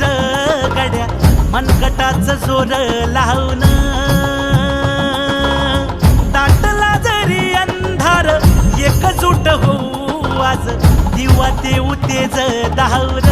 मातीसाठी गड्या मनगटाच जोर लावून दाटला जरी अंधार एकजूट होऊ आज दिवा देऊ तेज धावर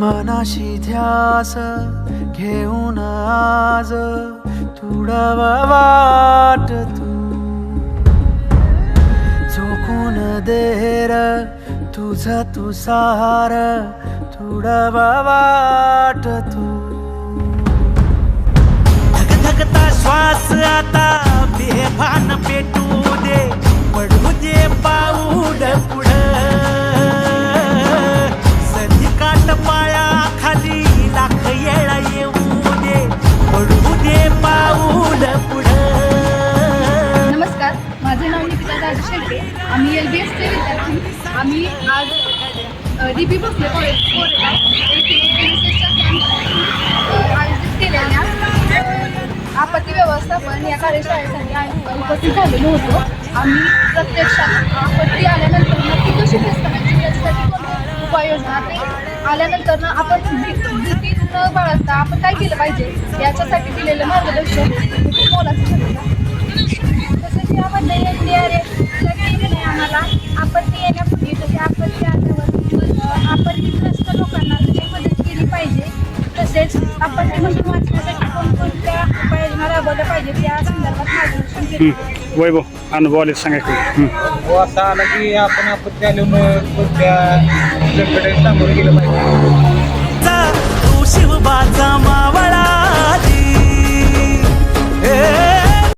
मनाशी ध्यास घेऊन आज तुडवा वाट तू. झोकून देर तुझ तू सहार तुडवा वाट तू धगधगता श्वास आता बेभान पेटू दे. माझं नाव निकिता राज शेळके. आम्ही एल बी एसचे विद्यार्थी. आम्ही आज D B Bhosale college Koregaon. येथे कॅम्प आयोजित केलेल्या आपत्ती व्यवस्थापन या कार्यशाळेसाठी आम्ही उपस्थित झालेलो होतो. आम्ही प्रत्यक्षात आपत्ती आल्यानंतर नक्की कशी फेस करायची यासाठी उपाययोजना ते आल्यानंतर ना आपण भीती न बाळगता आपण काय केलं पाहिजे? याच्यासाठी दिलेलं मार्गदर्शन हे मोलाचं ठरलं तसंच यामध्ये एन डी आर एफला केलेलं आहे आम्हाला आपत्ती येण्यापूर्वी तसे आपत्ती आल्यावर अ, आपत्तीग्रस्त लोकांना मदत केली पाहिजे तसेच आपत्तीमधून वाचण्यासाठी कोणकोणत्या उपाययोजना राबवल्या पाहिजेत या संदर्भात मार्गदर्शन केलं हं. वैभव अनुभव आले सांगा की. हं. व असं आलं की आपण आपत्ती आल्यामुळे कोणत्या सामोरं गेलं पाहिजे.